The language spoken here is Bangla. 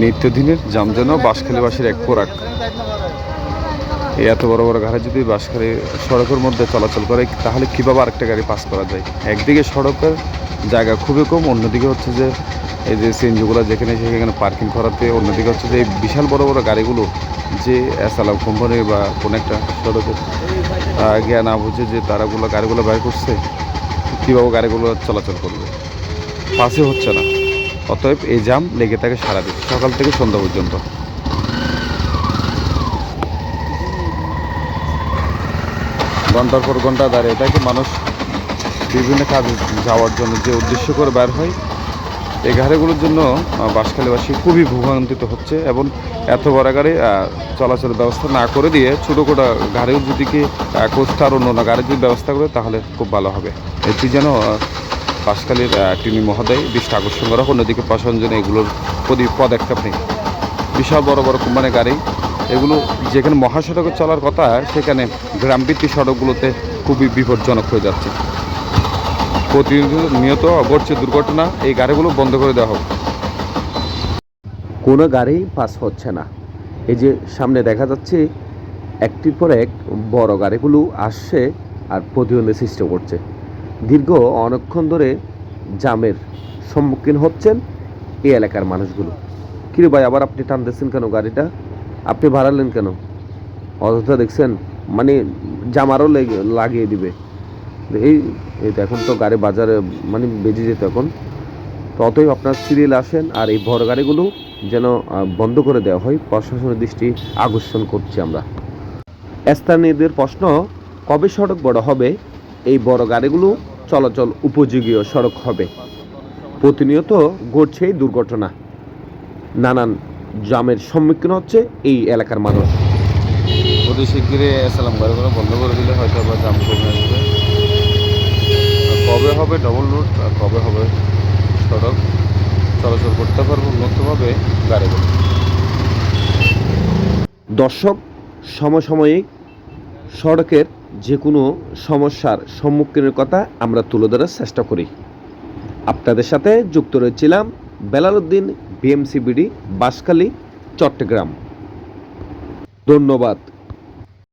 নিত্যদিনের যানজন্য বাঁশখালীবাসীর এক এই এত বড় বড় গাড়ি যদি বাঁশখালী সড়কের মধ্যে চলাচল করে, তাহলে কীভাবে আরেকটা গাড়ি পাস করা যায়? একদিকে সড়কের জায়গা খুবই কম, অন্যদিকে হচ্ছে যে এই যে সিএনজিগুলো যেখানে সেখানে পার্কিং করাতে, অন্যদিকে হচ্ছে যে এই বিশাল বড় বড় গাড়িগুলো যে এসালাম কোম্পানি বা কোনো একটা সড়কের জ্ঞান না বুঝে যে তারাগুলো গাড়িগুলো বের করছে, কীভাবে গাড়িগুলো চলাচল করবে? পাশে হচ্ছে না। অতএব এই জাম লেগে থাকে সারাদিন, সকাল থেকে সন্ধ্যা পর্যন্ত। ঘণ্টার পর ঘণ্টা দাঁড়িয়ে থাকে মানুষ। বিভিন্ন কাজে যাওয়ার জন্য যে উদ্দেশ্য করে বের হয়, এই গাড়িগুলোর জন্য বাঁশখালীবাসী খুবই ভোগান্তিত হচ্ছে এবং এত বড় গাড়ি চলাচলের ব্যবস্থা না করে দিয়ে ছোটো ছোটো গাড়িও যদি কি কোস্টার অন্য অন্য গাড়ির যদি ব্যবস্থা করে, তাহলে খুব ভালো হবে। এটি যেন আহ, টিনি মহোদয় দৃষ্টি আকর্ষণ করা অন্যদিকে প্রশাসন এগুলোর প্রতি পদক্ষেপ নেই। বিশাল বড় বড় কোম্পানির গাড়ি এগুলো যেখানে মহাসড়কে চলার কথা সেখানে গ্রামভিত্তিক সড়কগুলোতে খুবই বিপজ্জনক হয়ে যাচ্ছে। প্রতিনিয়ত ঘটছে দুর্ঘটনা এই গাড়িগুলো বন্ধ করে দেওয়া হোক। কোনো গাড়ি পাস হচ্ছে না। এই যে সামনে দেখা যাচ্ছে একটির পর এক বড় গাড়িগুলো আসছে আর প্রতিবন্ধী সৃষ্টি করছে। দীর্ঘ অনেকক্ষণ ধরে জামের সম্মুখীন হচ্ছেন এই এলাকার মানুষগুলো। কিরে ভাই, আবার আপনি টানতেছেন কেন গাড়িটা? আপনি ভাড়ালেন কেন? অযথা দেখছেন মানে জামারও লেগে- লাগিয়ে দিবে। এই এই তো এখন তো গাড়ি বাজারে মানে বেজে যেত এখন। তো অতএব আপনার সিরিয়াল আসেন আর এই বড় গাড়িগুলো যেন বন্ধ করে দেওয়া হয়। প্রশাসনের দৃষ্টি আকর্ষণ করছি আমরা। স্থানীয়দের প্রশ্ন, কবে সড়ক বড় হবে? এই বড় গাড়িগুলো চলাচল উপযোগী সড়ক হবে। প্রতিনিয়ত ঘটছে এই দুর্ঘটনা। নানান জামের সম্মুখীন হচ্ছে এই এলাকার মানুষ। অতি শিগগিরই এসালাম গাড়িগুলো বন্ধ করে দিলে হয়তো আবার জাম কমে আসবে। কবে হবে ডবল রুট আর কবে হবে সড়ক? চলাচল করতে পারব উন্নতভাবে গাড়িগুলো। দর্শক সমসাময়িক সড়কের যে কোনো সমস্যার সম্মুখীনের কথা আমরা তুলে ধরার চেষ্টা করি। আপনাদের সাথে যুক্ত রয়েছিলাম বেলালুদ্দিন বিএমসিবিডি, বাঁশখালী, চট্টগ্রাম। ধন্যবাদ।